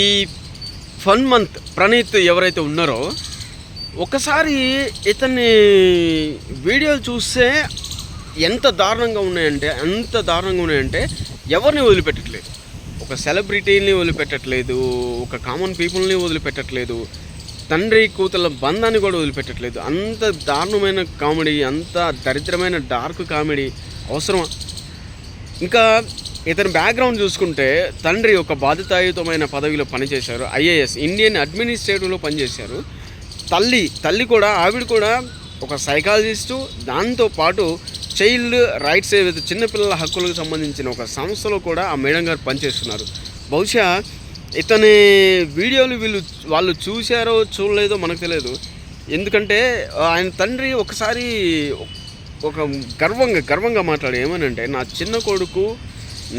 ఈ fun month Praneeth ఎవరైతే ఉన్నారో ఒకసారి ఇతన్ని వీడియోలు చూస్తే ఎంత దారుణంగా ఉన్నాయంటే ఎంత దారుణంగా ఉన్నాయంటే ఎవరిని వదిలిపెట్టట్లేదు. ఒక సెలబ్రిటీని వదిలిపెట్టట్లేదు ఒక కామన్ పీపుల్ని వదిలిపెట్టట్లేదు తండ్రి కూతుల బంధాన్ని కూడా వదిలిపెట్టట్లేదు. అంత దారుణమైన కామెడీ అంత దరిద్రమైన డార్క్ కామెడీ అవసరమా? ఇంకా ఇతని బ్యాక్గ్రౌండ్ చూసుకుంటే తండ్రి ఒక బాధితాయుతమైన పదవిలో పనిచేశారు ఐఏఎస్ ఇండియన్ అడ్మినిస్ట్రేటివ్లో పనిచేశారు. తల్లి తల్లి కూడా ఆవిడ కూడా ఒక సైకాలజిస్టు దాంతో పాటు చైల్డ్ రైట్స్ ఏవైతే చిన్నపిల్లల హక్కులకు సంబంధించిన ఒక సంస్థలో కూడా ఆ మేడం గారు పనిచేస్తున్నారు. బహుశా ఇతని వీడియోలు వీళ్ళు వాళ్ళు చూశారో చూడలేదో మనకు తెలియదు. ఎందుకంటే ఆయన తండ్రి ఒకసారి ఒక గర్వంగా గర్వంగా మాట్లాడు ఏమనంటే నా చిన్న కొడుకు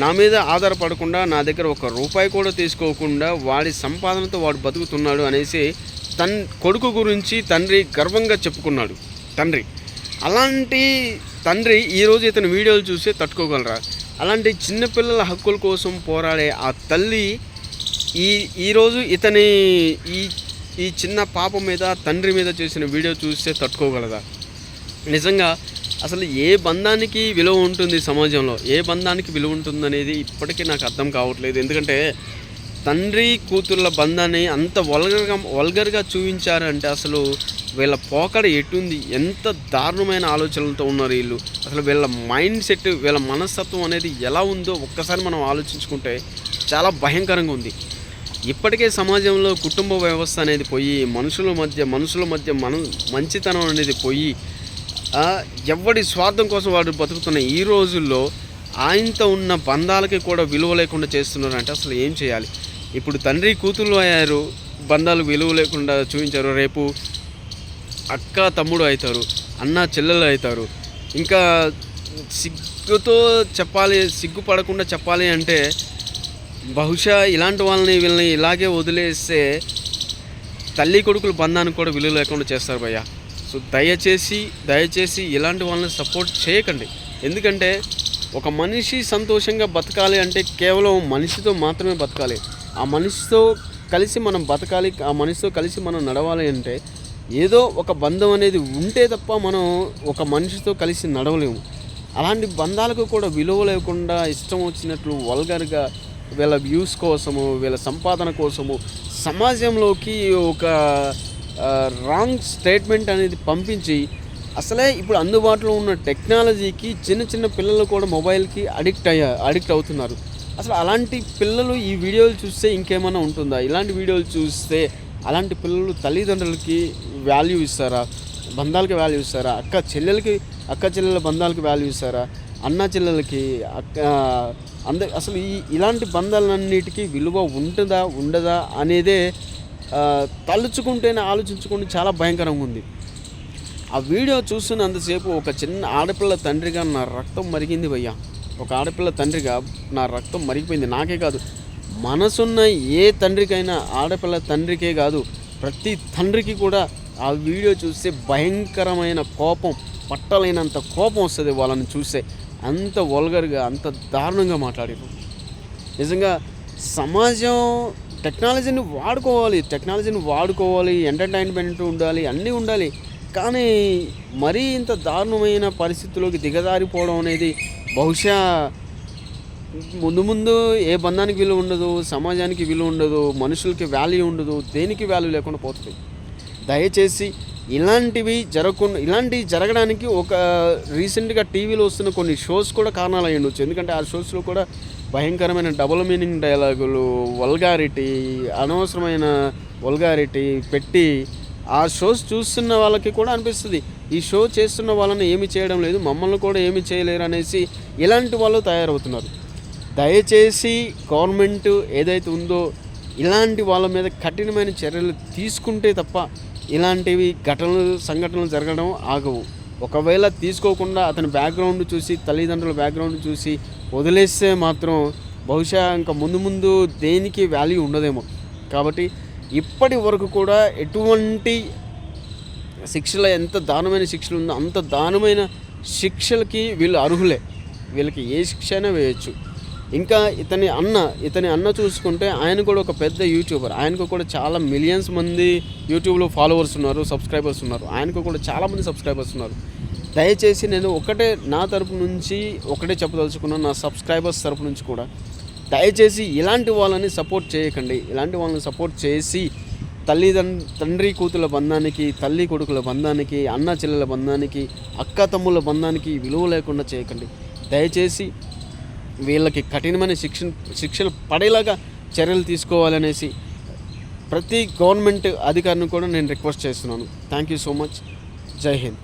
నా మీద ఆధారపడకుండా నా దగ్గర ఒక రూపాయి కూడా తీసుకోకుండా వాడి సంపాదనతో వాడు బతుకుతున్నాడు అనేసి తన్ కొడుకు గురించి తండ్రి గర్వంగా చెప్పుకున్నాడు. తండ్రి. అలాంటి తండ్రి ఈరోజు ఇతని వీడియోలు చూస్తే తట్టుకోగలరా? అలాంటి చిన్నపిల్లల హక్కుల కోసం పోరాడే ఆ తల్లి ఈ ఈరోజు ఇతని ఈ ఈ చిన్న పాప మీద తండ్రి మీద చేసిన వీడియో చూస్తే తట్టుకోగలదా? నిజంగా అసలు ఏ బంధానికి విలువ ఉంటుంది సమాజంలో? ఏ బంధానికి విలువ ఉంటుంది అనేది ఇప్పటికీ నాకు అర్థం కావట్లేదు. ఎందుకంటే తండ్రి కూతుర్ల బంధాన్ని అంత వల్గర్గా వల్గర్గా చూపించారంటే అసలు వీళ్ళ పోకడ ఎటుంది? ఎంత దారుణమైన ఆలోచనలతో ఉన్నారు వీళ్ళు. అసలు వీళ్ళ మైండ్ సెట్ వీళ్ళ మనస్తత్వం అనేది ఎలా ఉందో ఒక్కసారి మనం ఆలోచించుకుంటే చాలా భయంకరంగా ఉంది. ఇప్పటికే సమాజంలో కుటుంబ వ్యవస్థ అనేది పోయి మనుషుల మధ్య మనుషుల మధ్య మన మంచితనం అనేది పోయి ఎవడి స్వార్థం కోసం వాడు బతుకుతున్న ఈ రోజుల్లో ఆయనతో ఉన్న బంధాలకి కూడా విలువ లేకుండా చేస్తున్నారు అంటే అసలు ఏం చేయాలి? ఇప్పుడు తండ్రి కూతుళ్ళు అయ్యారు బంధాలు విలువ లేకుండా చూపించారు. రేపు అక్క తమ్ముడు అవుతారు అన్న చెల్లెలు అవుతారు. ఇంకా సిగ్గుతో చెప్పాలి సిగ్గుపడకుండా చెప్పాలి అంటే బహుశా ఇలాంటి వాళ్ళని వీళ్ళని ఇలాగే వదిలేస్తే తల్లి కొడుకుల బంధానికి కూడా విలువ లేకుండా చేస్తారు భయ్యా. సో దయచేసి దయచేసి ఇలాంటి వాళ్ళని సపోర్ట్ చేయకండి. ఎందుకంటే ఒక మనిషి సంతోషంగా బతకాలి అంటే కేవలం మనిషితో మాత్రమే బతకాలి. ఆ మనిషితో కలిసి మనం బతకాలి ఆ మనిషితో కలిసి మనం నడవాలి అంటే ఏదో ఒక బంధం అనేది ఉంటే తప్ప మనం ఒక మనిషితో కలిసి నడవలేము. అలాంటి బంధాలకు కూడా విలువ లేకుండా ఇష్టం వచ్చినట్లు వల్గర్గా వీళ్ళ వ్యూస్ కోసము వీళ్ళ సంపాదన కోసము సమాజంలోకి ఒక రాంగ్ స్టేట్మెంట్ అనేది పంపించి అసలే ఇప్పుడు అందుబాటులో ఉన్న టెక్నాలజీకి చిన్న చిన్న పిల్లలు కూడా మొబైల్కి అడిక్ట్ అయ్యా అడిక్ట్ అవుతున్నారు. అసలు అలాంటి పిల్లలు ఈ వీడియోలు చూస్తే ఇంకేమైనా ఉంటుందా? ఇలాంటి వీడియోలు చూస్తే అలాంటి పిల్లలు తల్లిదండ్రులకి వాల్యూ ఇస్తారా? బంధాలకి వాల్యూ ఇస్తారా? అక్క చెల్లెలకి అక్క చెల్లెల బంధాలకి వాల్యూ ఇస్తారా? అన్న చెల్లెలకి అక్క అంద అసలు ఈ ఇలాంటి బంధాలన్నిటికీ విలువ ఉంటుందా ఉండదా అనేదే తలుచుకుంటేనే ఆలోచించుకుంటే చాలా భయంకరంగా ఉంది. ఆ వీడియో చూస్తున్నంతసేపు ఒక చిన్న ఆడపిల్ల తండ్రిగా నా రక్తం మరిగింది భయ్యా. ఒక ఆడపిల్ల తండ్రిగా నా రక్తం మరిగిపోయింది. నాకే కాదు మనసున్న ఏ తండ్రికైనా ఆడపిల్ల తండ్రికే కాదు ప్రతి తండ్రికి కూడా ఆ వీడియో చూస్తే భయంకరమైన కోపం పట్టలేనంత కోపం వస్తుంది వాళ్ళని చూస్తే. అంత వల్గర్గా అంత దారుణంగా మాట్లాడారు నిజంగా సమాజం టెక్నాలజీని వాడుకోవాలి టెక్నాలజీని వాడుకోవాలి ఎంటర్టైన్మెంట్ ఉండాలి అన్నీ ఉండాలి. కానీ మరీ ఇంత దారుణమైన పరిస్థితుల్లోకి దిగజారిపోవడం అనేది బహుశా ముందు ముందు ఏ బంధానికి విలువ ఉండదు సమాజానికి విలువ ఉండదు మనుషులకి వాల్యూ ఉండదు దేనికి వాల్యూ లేకుండా పోతుంది. దయచేసి ఇలాంటివి జరగకుండా ఇలాంటివి జరగడానికి ఒక రీసెంట్గా టీవీలో వస్తున్న కొన్ని షోస్ కూడా కారణాలు అయ్యి ఉండొచ్చు ఎందుకంటే ఆ షోస్లో కూడా భయంకరమైన డబుల్ మీనింగ్ డైలాగులు వల్గారిటీ అనవసరమైన వల్గారిటీ పెట్టి ఆ షోస్ చూస్తున్న వాళ్ళకి కూడా అనిపిస్తుంది. ఈ షో చేస్తున్న వాళ్ళని ఏమి చేయడం లేదు మమ్మల్ని కూడా ఏమి చేయలేరు అనేసి ఇలాంటి వాళ్ళు తయారవుతున్నారు. దయచేసి గవర్నమెంట్ ఏదైతే ఉందో ఇలాంటి వాళ్ళ మీద కఠినమైన చర్యలు తీసుకుంటే తప్ప ఇలాంటివి ఘటనలు సంఘటనలు జరగడం ఆగవు. ఒకవేళ తీసుకోకుండా అతని బ్యాక్గ్రౌండ్ చూసి తల్లిదండ్రుల బ్యాక్గ్రౌండ్ చూసి వదిలేస్తే మాత్రం బహుశా ఇంకా ముందు ముందు దేనికి వాల్యూ ఉండదేమో. కాబట్టి ఇప్పటి వరకు కూడా ఎటువంటి శిక్షలు ఎంత దారుణమైన శిక్షలు ఉందో అంత దారుణమైన శిక్షలకి వీళ్ళు అర్హులే. వీళ్ళకి ఏ శిక్ష అయినా వేయచ్చు. ఇంకా ఇతని అన్న ఇతని అన్న చూసుకుంటే ఆయన కూడా ఒక పెద్ద యూట్యూబర్ ఆయనకు కూడా చాలా మిలియన్స్ మంది యూట్యూబ్లో ఫాలోవర్స్ ఉన్నారు సబ్స్క్రైబర్స్ ఉన్నారు. ఆయనకు కూడా చాలామంది సబ్స్క్రైబర్స్ ఉన్నారు. దయచేసి నేను ఒకటే నా తరపు నుంచి ఒకటే చెప్పదలుచుకున్నాను నా సబ్స్క్రైబర్స్ తరపు నుంచి కూడా దయచేసి ఇలాంటి వాళ్ళని సపోర్ట్ చేయకండి. ఇలాంటి వాళ్ళని సపోర్ట్ చేసి తల్లిదండ్రు తండ్రి కూతుల బంధానికి తల్లి కొడుకుల బంధానికి అన్న చెల్లెల బంధానికి అక్క తమ్ముళ్ళ బంధానికి విలువ లేకుండా చేయకండి. దయచేసి వీళ్ళకి కఠినమైన శిక్షణ శిక్షలు పడేలాగా చర్యలు తీసుకోవాలనేసి ప్రతి గవర్నమెంట్ అధికారిని కూడా నేను రిక్వెస్ట్ చేస్తున్నాను. థ్యాంక్ యూ సో మచ్ జై హింద్.